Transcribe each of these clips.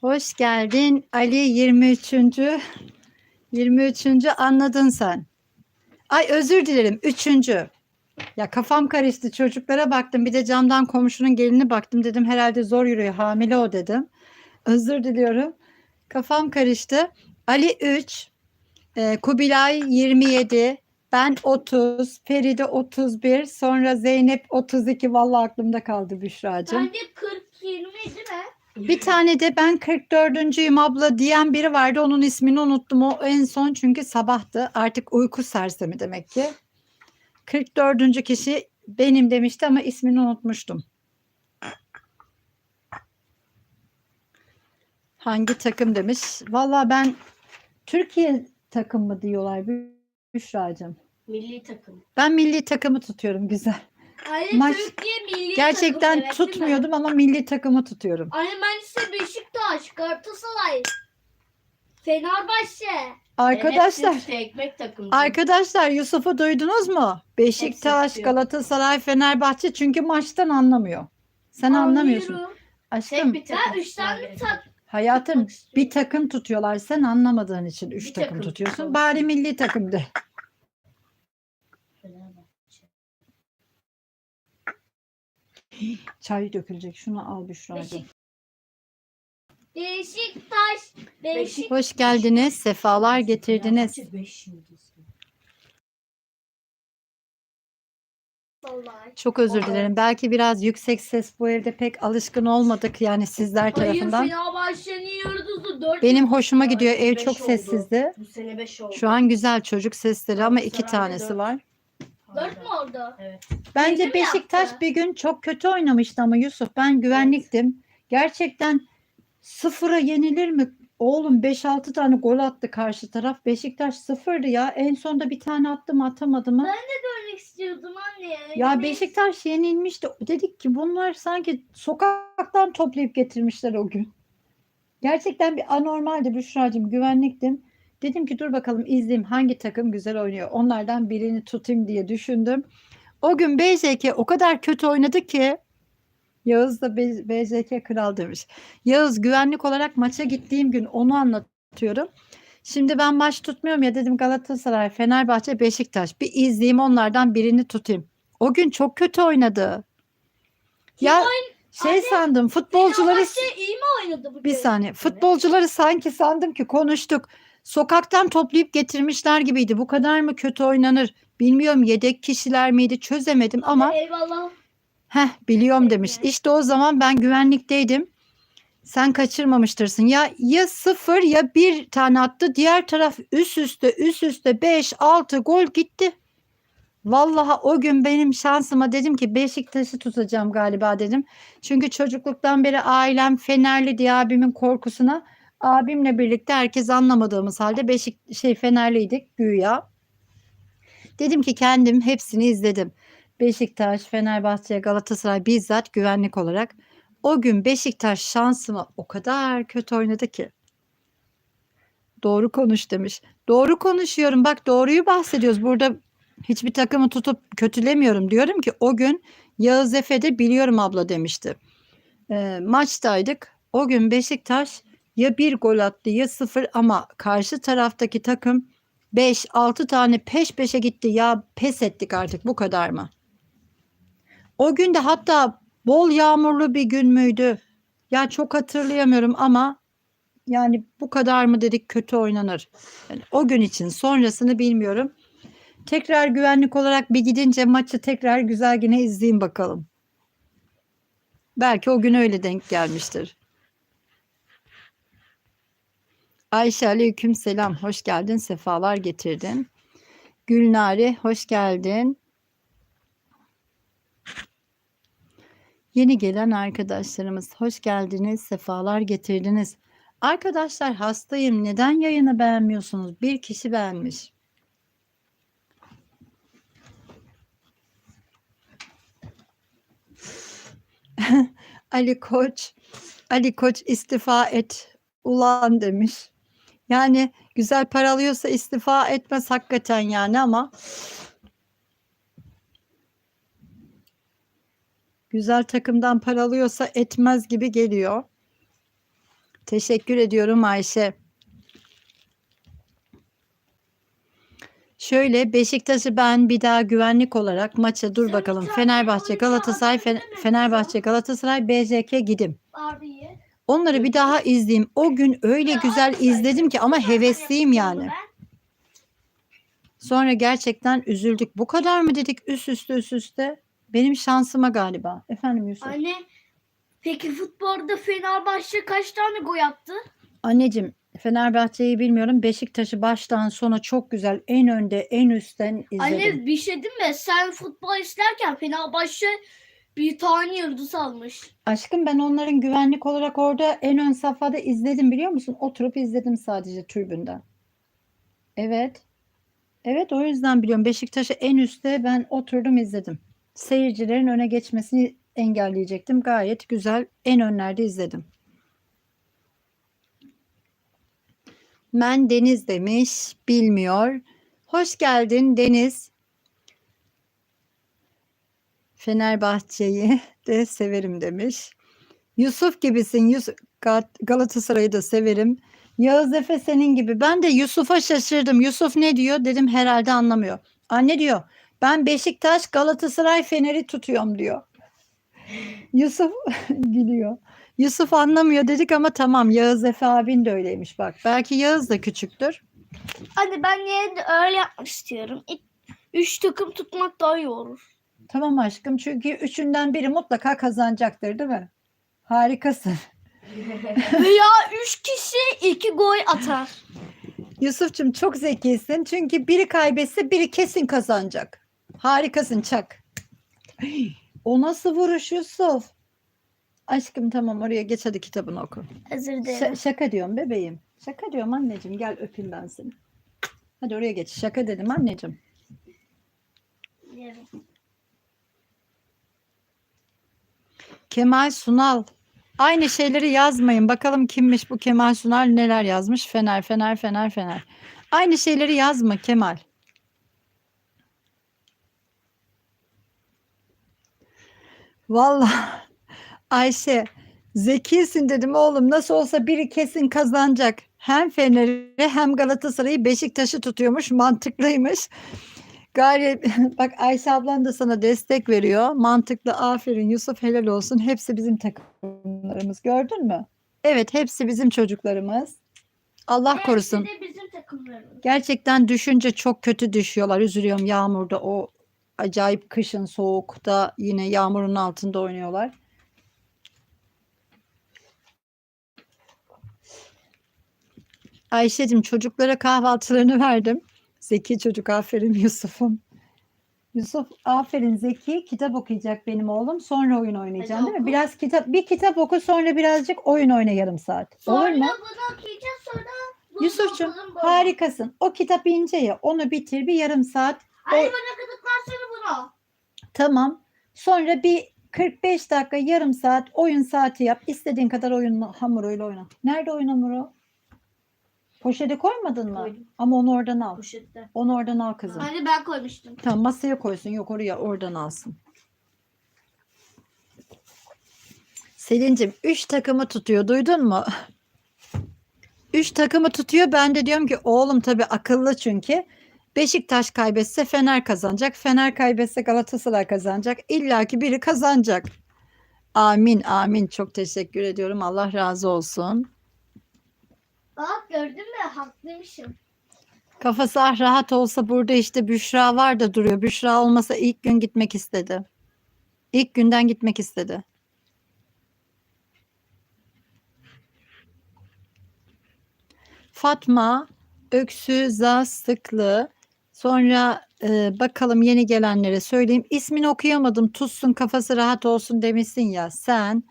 Hoş geldin Ali 23. 23. anladın sen. Ay özür dilerim 3. Ya kafam karıştı çocuklara baktım bir de camdan komşunun gelini baktım dedim herhalde zor yürüyor hamile o dedim. Özür diliyorum. Kafam karıştı. Ali 3, e, Kubilay 27, ben 30, Feride 31, sonra Zeynep 32. Vallahi aklımda kaldı Büşra'cığım. Bence 40 20 değil mi? Bir tane de ben 44'üncüyüm abla diyen biri vardı. Onun ismini unuttum. O en son çünkü sabahtı. Artık uyku sersemi demek ki. 44. kişi benim demişti ama ismini unutmuştum. Hangi takım demiş? Valla ben Türkiye takım mı diyorlar Büşra'cığım. Milli takım. Ben milli takımı tutuyorum güzel. Anne Maç- Türkiye milli Gerçekten takım. evet, değil mi? tutmuyordum ama milli takımı tutuyorum. Anne ben ise Beşiktaş, Galatasaray, Fenerbahçe. Arkadaşlar Hepsi ekmek takımı. Arkadaşlar Yusuf'u duydunuz mu? Beşiktaş, Hepsi Galatasaray, Fenerbahçe çünkü maçtan anlamıyor. Sen anlamıyorsun. Anlıyorum. Aşkım Tek bir takım. Ben üç tane tak. hayatım tutmak istiyorum. bir takım tutuyorlar. Sen anlamadığın için üç Bir takım, takım tutuyorsun. Bari milli takım de. Çay dökülecek. Şunu al Büşra'cığım. Beşik- Beşiktaş, Beşik. Hoş geldiniz. Sefalar getirdiniz. Çok özür dilerim. Belki biraz yüksek ses bu evde pek alışkın olmadık yani sizler tarafından. Fenerbahçe'nin yıldızı 4 Benim hoşuma gidiyor. Ev çok sessizdi. Bu sene 5 oldu. Şu an güzel çocuk sesleri ama iki tanesi var. 4 mü oldu? Evet. Bence mi Beşiktaş yaptı? bir gün çok kötü oynamıştı ama Yusuf ben güvenliktim. Gerçekten sıfıra yenilir mi? Oğlum 5-6 tane gol attı karşı taraf. Beşiktaş sıfırdı ya. En sonda bir tane attı mı atamadı mı? Görmek istiyordum anne. Ya Yine- Beşiktaş yenilmişti. Dedik ki bunlar sanki sokaktan toplayıp getirmişler o gün. Gerçekten bir anormaldi Büşra'cığım güvenliktim. Dedim ki dur bakalım izleyeyim hangi takım güzel oynuyor. Onlardan birini tutayım diye düşündüm. O gün BJK o kadar kötü oynadı ki Yağız da B- BJK kral demiş. Yağız güvenlik olarak maça gittiğim gün onu anlatıyorum. Şimdi ben maç tutmuyorum ya dedim Galatasaray, Fenerbahçe, Beşiktaş. Bir izleyeyim onlardan birini tutayım. O gün çok kötü oynadı. Ya şey Anne, sandım futbolcuları iyi mi oynadı bu bir saniye futbolcuları sanki sandım ki konuştuk. Sokaktan toplayıp getirmişler gibiydi. Bu kadar mı kötü oynanır? Bilmiyorum yedek kişiler miydi çözemedim ama Eyvallah. Heh biliyorum demiş. İşte o zaman ben güvenlikteydim. Sen kaçırmamıştırsın. Ya ya sıfır ya bir tane attı. Diğer taraf üst üste üst üste 5 6 gol gitti. Vallahi o gün benim şansıma dedim ki Beşiktaş'ı tutacağım galiba dedim. Çünkü çocukluktan beri ailem Fenerli diye abimin korkusuna abimle birlikte herkes anlamadığımız halde Beşik şey Fenerliydik güya. Dedim ki kendim hepsini izledim. Beşiktaş, Fenerbahçe, Galatasaray bizzat güvenlik olarak o gün Beşiktaş şansıma o kadar kötü oynadı ki. Doğru konuş demiş. Doğru konuşuyorum. Bak doğruyu bahsediyoruz. Burada hiçbir takımı tutup kötülemiyorum. Diyorum ki o gün Yağız Efe'de biliyorum abla demişti. Ee, maçtaydık. O gün Beşiktaş ya bir gol attı ya sıfır ama karşı taraftaki takım 5-6 tane peş peşe gitti. Ya pes ettik artık bu kadar mı? O gün de hatta bol yağmurlu bir gün müydü? Ya çok hatırlayamıyorum ama yani bu kadar mı dedik kötü oynanır. Yani o gün için sonrasını bilmiyorum. Tekrar güvenlik olarak bir gidince maçı tekrar güzel yine izleyeyim bakalım. Belki o gün öyle denk gelmiştir. Ayşe aleyküm selam. Hoş geldin. Sefalar getirdin. Gülnare hoş geldin. Yeni gelen arkadaşlarımız hoş geldiniz, sefalar getirdiniz. Arkadaşlar hastayım. Neden yayını beğenmiyorsunuz? Bir kişi beğenmiş. Ali Koç, Ali Koç istifa et ulan demiş. Yani güzel para alıyorsa istifa etmez hakikaten yani ama güzel takımdan para alıyorsa etmez gibi geliyor. Teşekkür ediyorum Ayşe. Şöyle Beşiktaş'ı ben bir daha güvenlik olarak maça dur bakalım. Fenerbahçe, Galatasaray? Fenerbahçe, Galatasaray, BJK gidim. Barbie'yi. Onları bir daha izleyeyim. O gün öyle güzel izledim ki ama hevesliyim yani. Sonra gerçekten üzüldük. Bu kadar mı dedik üst üste üst üste? Benim şansıma galiba. Efendim Yusuf. Anne peki futbolda Fenerbahçe kaç tane gol attı? Anneciğim Fenerbahçe'yi bilmiyorum. Beşiktaş'ı baştan sona çok güzel en önde en üstten izledim. Anne bir şey değil mi? Sen futbol izlerken Fenerbahçe bir tane yıldız almış. Aşkım ben onların güvenlik olarak orada en ön safhada izledim biliyor musun? Oturup izledim sadece tribünden. Evet. Evet o yüzden biliyorum. Beşiktaş'ı en üstte ben oturdum izledim. Seyircilerin öne geçmesini engelleyecektim. Gayet güzel en önlerde izledim. Men Deniz demiş. Bilmiyor. Hoş geldin Deniz. Fenerbahçe'yi de severim demiş. Yusuf gibisin. Yus- Gal- Galatasaray'ı da severim. Yağız Efe senin gibi. Ben de Yusuf'a şaşırdım. Yusuf ne diyor? Dedim herhalde anlamıyor. Anne diyor. Ben Beşiktaş, Galatasaray, Fener'i tutuyorum diyor. Yusuf gülüyor. Yusuf anlamıyor dedik ama tamam Yağız Efe abin de öyleymiş bak. Belki Yağız da küçüktür. Anne ben yine de öyle yapmak istiyorum. İlk üç takım tutmak daha iyi olur. Tamam aşkım çünkü üçünden biri mutlaka kazanacaktır değil mi? Harikasın. Veya üç kişi iki gol atar. Yusuf'cum çok zekisin. Çünkü biri kaybetse biri kesin kazanacak. Harikasın Çak. O nasıl vuruş Yusuf? Aşkım tamam oraya geç hadi kitabını oku. Özür Ş- şaka diyorum bebeğim. Şaka diyorum anneciğim gel öpeyim ben seni. Hadi oraya geç. Şaka dedim anneciğim. Kemal Sunal. Aynı şeyleri yazmayın. Bakalım kimmiş bu Kemal Sunal neler yazmış? Fener, Fener, Fener, Fener. Aynı şeyleri yazma Kemal. Vallahi Ayşe zekisin dedim oğlum. Nasıl olsa biri kesin kazanacak. Hem Fener'i hem Galatasaray'ı Beşiktaş'ı tutuyormuş. Mantıklıymış. Gayet bak Ayşe ablan da sana destek veriyor. Mantıklı aferin Yusuf helal olsun. Hepsi bizim takımlarımız gördün mü? Evet hepsi bizim çocuklarımız. Allah korusun. Hepsi de bizim takımlarımız. Gerçekten düşünce çok kötü düşüyorlar. Üzülüyorum yağmurda o acayip kışın soğukta yine yağmurun altında oynuyorlar. Ayşe'cim çocuklara kahvaltılarını verdim. Zeki çocuk aferin Yusuf'um. Yusuf aferin Zeki kitap okuyacak benim oğlum sonra oyun oynayacaksın değil mi? oku. Biraz kitap bir kitap oku sonra birazcık oyun oyna yarım saat. Sonra Olur mu? bunu okuyacağız sonra bunu Yusuf'cum harikasın. O kitap ince ya onu bitir bir yarım saat. O- bana sonra bunu. Tamam. Sonra bir 45 dakika yarım saat oyun saati yap. İstediğin kadar oyun hamuruyla oyna. Nerede oyun hamuru? Poşete koymadın mı? Koydum. Ama onu oradan al. Poşette. Onu oradan al kızım. Anne ben koymuştum. Tamam masaya koysun. Yok oraya oradan alsın. Selin'cim 3 takımı tutuyor. Duydun mu? 3 takımı tutuyor. Ben de diyorum ki oğlum tabii akıllı çünkü. Beşiktaş kaybetse Fener kazanacak. Fener kaybetse Galatasaray kazanacak. İlla ki biri kazanacak. Amin amin. Çok teşekkür ediyorum. Allah razı olsun. Bak gördün mü haklıymışım. Kafası ah rahat olsa burada işte Büşra var da duruyor. Büşra olmasa ilk gün gitmek istedi. İlk günden gitmek istedi. Fatma Öksü Zastıklı. Sonra e, bakalım yeni gelenlere söyleyeyim. İsmini okuyamadım. Tutsun kafası rahat olsun demişsin ya sen.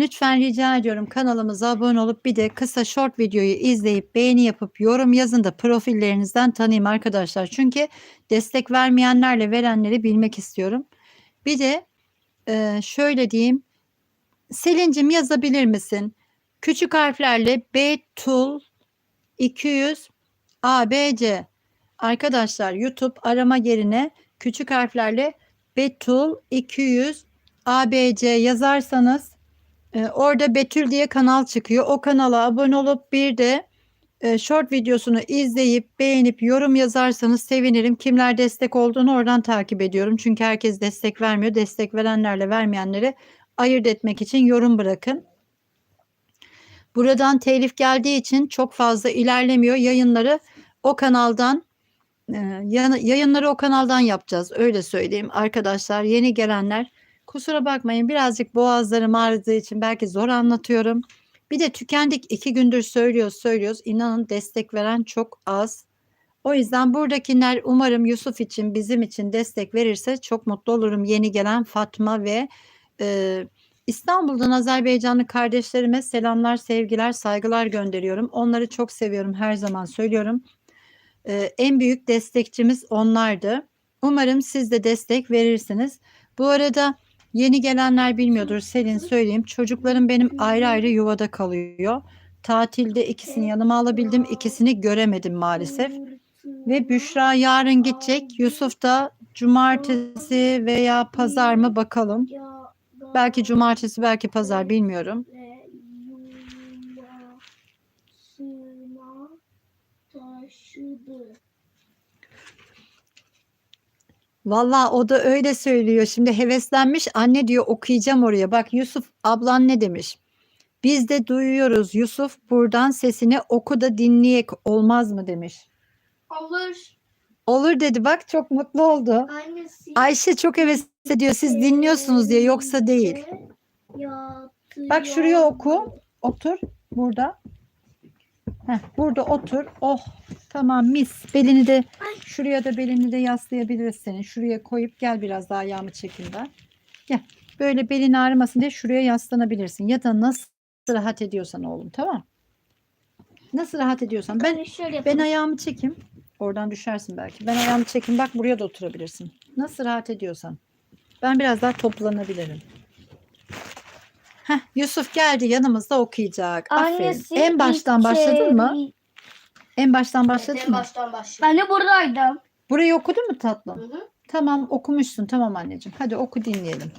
Lütfen rica ediyorum kanalımıza abone olup bir de kısa short videoyu izleyip beğeni yapıp yorum yazın da profillerinizden tanıyayım arkadaşlar. Çünkü destek vermeyenlerle verenleri bilmek istiyorum. Bir de e, şöyle diyeyim. Selin'cim yazabilir misin? Küçük harflerle Betul 200 ABC. Arkadaşlar YouTube arama yerine küçük harflerle Betul 200 ABC yazarsanız Ee, orada Betül diye kanal çıkıyor. O kanala abone olup bir de e, short videosunu izleyip beğenip yorum yazarsanız sevinirim. Kimler destek olduğunu oradan takip ediyorum. Çünkü herkes destek vermiyor. Destek verenlerle vermeyenleri ayırt etmek için yorum bırakın. Buradan telif geldiği için çok fazla ilerlemiyor. Yayınları o kanaldan e, yayınları o kanaldan yapacağız. Öyle söyleyeyim arkadaşlar. Yeni gelenler kusura bakmayın birazcık boğazlarım ağrıdığı için belki zor anlatıyorum. Bir de tükendik iki gündür söylüyoruz söylüyoruz. İnanın destek veren çok az. O yüzden buradakiler umarım Yusuf için bizim için destek verirse çok mutlu olurum. Yeni gelen Fatma ve e, İstanbul'dan Azerbaycanlı kardeşlerime selamlar, sevgiler, saygılar gönderiyorum. Onları çok seviyorum her zaman söylüyorum. E, en büyük destekçimiz onlardı. Umarım siz de destek verirsiniz. Bu arada Yeni gelenler bilmiyordur. Selin söyleyeyim. Çocuklarım benim ayrı ayrı yuvada kalıyor. Tatilde ikisini yanıma alabildim. ikisini göremedim maalesef. Ve Büşra yarın gidecek. Yusuf da cumartesi veya pazar mı bakalım. Belki cumartesi belki pazar bilmiyorum. Vallahi o da öyle söylüyor. Şimdi heveslenmiş. Anne diyor okuyacağım oraya. Bak Yusuf ablan ne demiş? Biz de duyuyoruz. Yusuf buradan sesini oku da dinleyek olmaz mı demiş. Olur. Olur dedi. Bak çok mutlu oldu. Annesi. Ayşe çok heves ediyor. Siz dinliyorsunuz diye yoksa değil. Bak şuraya oku. Otur burada. Heh, burada otur. Oh tamam mis. Belini de şuraya da belini de yaslayabiliriz senin. Şuraya koyup gel biraz daha ayağımı çekeyim ben. Gel. Böyle belin ağrımasın diye şuraya yaslanabilirsin. Ya da nasıl rahat ediyorsan oğlum tamam. Nasıl rahat ediyorsan. Ben Ben şöyle ben ayağımı çekeyim. Oradan düşersin belki. Ben ayağımı çekeyim. Bak buraya da oturabilirsin. Nasıl rahat ediyorsan. Ben biraz daha toplanabilirim. Heh, Yusuf geldi yanımızda okuyacak. Aferin. Annesi En baştan başladın mı? içeri- En baştan başladın En mı? baştan başlıyor. Ben de buradaydım. Burayı okudun mu Hı tatlım? hı. Tamam okumuşsun. Tamam anneciğim. Hadi oku dinleyelim.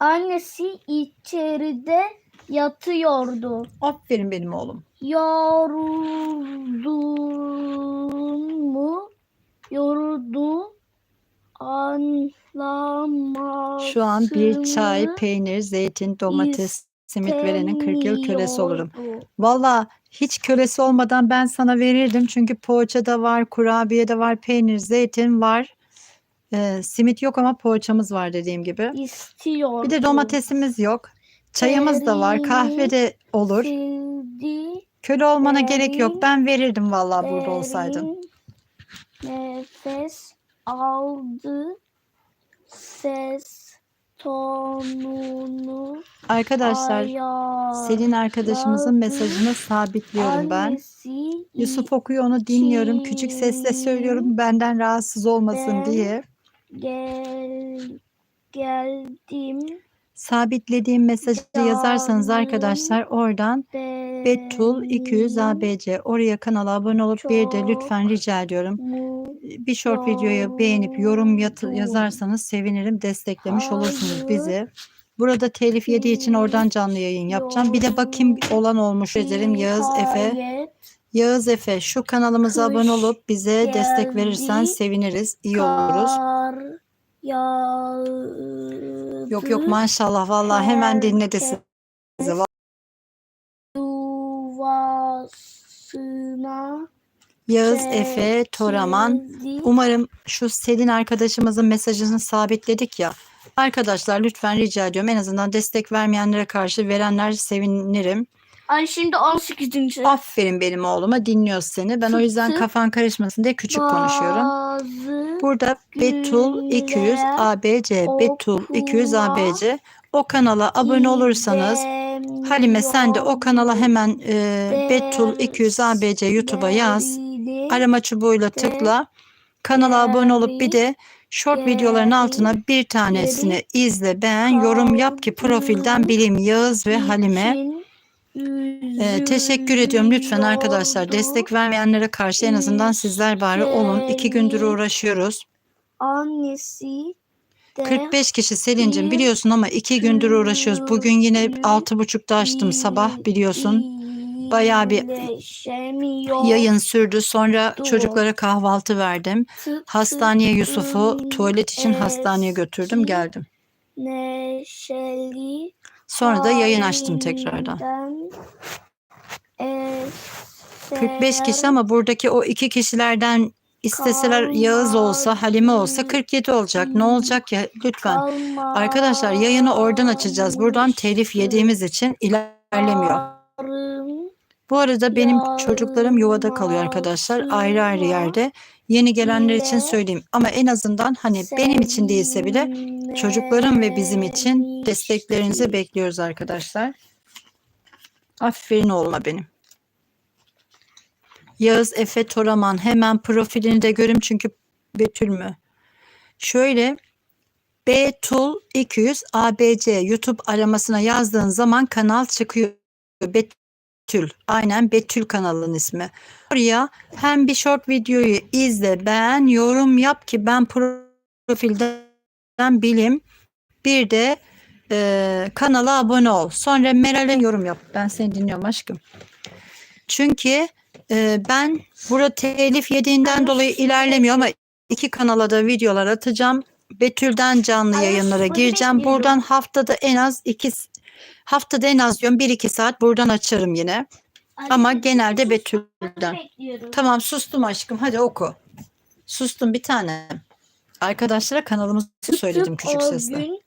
Annesi içeride yatıyordu. Aferin benim oğlum. Yoruldun mu? Yoruldu. Anlamasını Şu an bir çay, peynir, zeytin, domates, simit verenin 40 yıl kölesi olurum. Valla hiç kölesi olmadan ben sana verirdim. Çünkü poğaça da var, kurabiye de var, peynir, zeytin var. Ee, simit yok ama poğaçamız var dediğim gibi. İstiyordu. Bir de domatesimiz yok. Çayımız da var, kahve de olur. Sildi. Köle olmana gerek Derin, yok. Ben verirdim valla burada olsaydın. Derin Nefes aldı. Ses tonunu Arkadaşlar Selin arkadaşımızın mesajını sabitliyorum ben. Annesi Yusuf okuyor onu dinliyorum. Küçük sesle söylüyorum benden rahatsız olmasın Ben- diye. gel geldim. Sabitlediğim mesajı yazarsanız arkadaşlar oradan Betul 200 benim ABC oraya kanala abone olup bir de lütfen rica ediyorum bir short videoyu beğenip yorum yazarsanız sevinirim desteklemiş olursunuz bizi. Burada telif yediği için oradan canlı yayın yapacağım. Bir de bakayım olan olmuş ederim Yağız Efe. Yağız Efe şu kanalımıza abone olup bize destek verirsen seviniriz. iyi oluruz. Yağdı. Yok yok maşallah vallahi hemen dinledi Herkes sizi. Yuvasına Yağız Efe Toraman. Umarım şu Selin arkadaşımızın mesajını sabitledik ya. Arkadaşlar lütfen rica ediyorum en azından destek vermeyenlere karşı verenler sevinirim. Ay şimdi 18. Aferin benim oğluma dinliyoruz seni. Ben o yüzden kafan karışmasın diye küçük konuşuyorum. Bazı Burada Betul 200 Günler ABC Betul 200 okula ABC o kanala abone olursanız Halime sen de o kanala hemen e, Betul 200 ABC YouTube'a yaz. Arama çubuğuyla tıkla. Kanala abone olup bir de short videoların altına bir tanesini izle, beğen, yorum yap ki profilden bileyim Yağız ve Halime. Ee, teşekkür ediyorum lütfen arkadaşlar. Destek vermeyenlere karşı en azından sizler bari olun. İki gündür uğraşıyoruz. Annesi 45 kişi Selin'cim biliyorsun ama iki gündür uğraşıyoruz. Bugün yine altı buçukta açtım sabah biliyorsun. Bayağı bir. Yayın sürdü. Sonra çocuklara kahvaltı verdim. Hastaneye Yusuf'u tuvalet için hastaneye götürdüm geldim. Neşeli Sonra da yayın açtım tekrardan. halinden 45 kişi ama buradaki o iki kişilerden isteseler Yağız olsa, Halime olsa 47 olacak. Ne olacak ya lütfen. Arkadaşlar yayını oradan açacağız. Buradan telif yediğimiz için ilerlemiyor. Bu arada benim çocuklarım yuvada kalıyor arkadaşlar. Ayrı ayrı yerde. Yeni gelenler için söyleyeyim. Ama en azından hani benim için değilse bile çocuklarım ve bizim için desteklerinizi bekliyoruz arkadaşlar. Aferin oğluma benim. Yağız Efe Toraman. Hemen profilini de görüm çünkü Betül mü? Şöyle Betul 200 ABC YouTube aramasına yazdığın zaman kanal çıkıyor. Betül. Aynen Betül kanalın ismi. Oraya hem bir short videoyu izle, beğen, yorum yap ki ben profilden bilim. Bir de e, kanala abone ol. Sonra Meral'e yorum yap. Ben seni dinliyorum aşkım. Çünkü e, ben burada telif yediğinden dolayı ilerlemiyor ama iki kanala da videolar atacağım. Betül'den canlı Ay, yayınlara gireceğim. Buradan haftada en az iki haftada en az diyorum 1-2 saat buradan açarım yine. Ama genelde Betül'den. Bekliyorum. Tamam sustum aşkım hadi oku. Sustum bir tane. Arkadaşlara kanalımızı söyledim küçük sesle. gün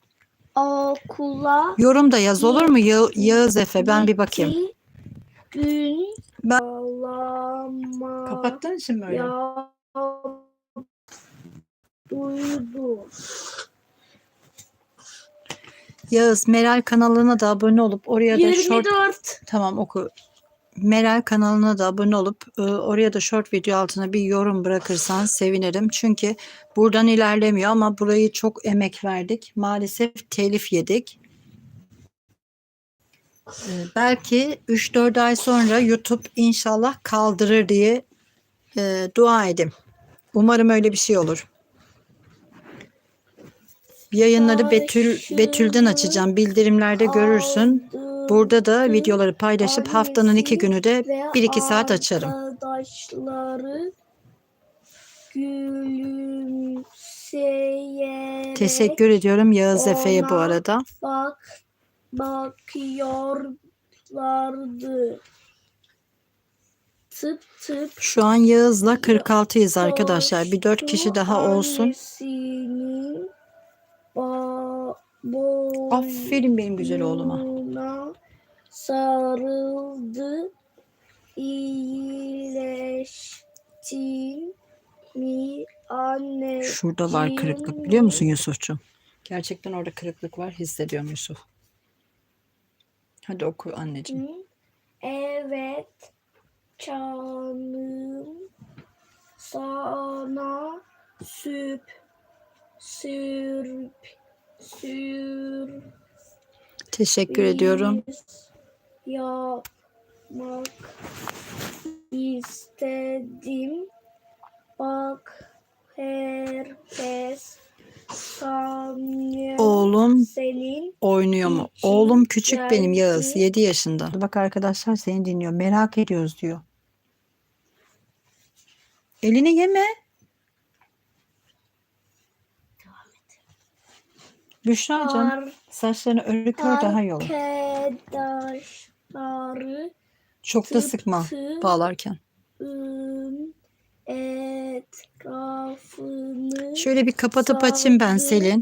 okula Yorum da yaz olur mu Ya- Yağız Efe ben bir bakayım. Gün Ben- ağlama Kapattığın için mi öyle? ya duydu. Yağız Meral kanalına da abone olup oraya da short 24 tamam oku. Meral kanalına da abone olup e, oraya da short video altına bir yorum bırakırsan sevinirim. Çünkü buradan ilerlemiyor ama burayı çok emek verdik. Maalesef telif yedik. E, belki 3-4 ay sonra YouTube inşallah kaldırır diye e, dua edin. Umarım öyle bir şey olur. Yayınları Betül Betül'den açacağım. Bildirimlerde görürsün. Burada da videoları paylaşıp haftanın iki günü de ve 1-2 saat açarım. Teşekkür ediyorum Yağız Efe'ye bu arada. bak bakıyorlardı. Tıp tıp Şu an Yağız'la 46'yız arkadaşlar. Bir 4 kişi daha olsun. Ba- Aferin benim güzel oğluma. sarıldı. İyileştin mi anne? Şurada var kırıklık biliyor musun Yusuf'cum? Gerçekten orada kırıklık var hissediyorum Yusuf. Hadi oku anneciğim. Evet canım sana süp sürp sür Teşekkür ediyorum. yapmak istedim bak herkes sanıyor Oğlum senin oynuyor mu? Oğlum küçük benim Yağız. geldi. 7 yaşında. Bak arkadaşlar seni dinliyor. Merak ediyoruz diyor. Elini yeme. Büşra'cığım saçlarını örük ör daha iyi olur. Arkadaşları Çok da sıkma bağlarken. etrafını Şöyle bir kapatıp açayım ben. Selin.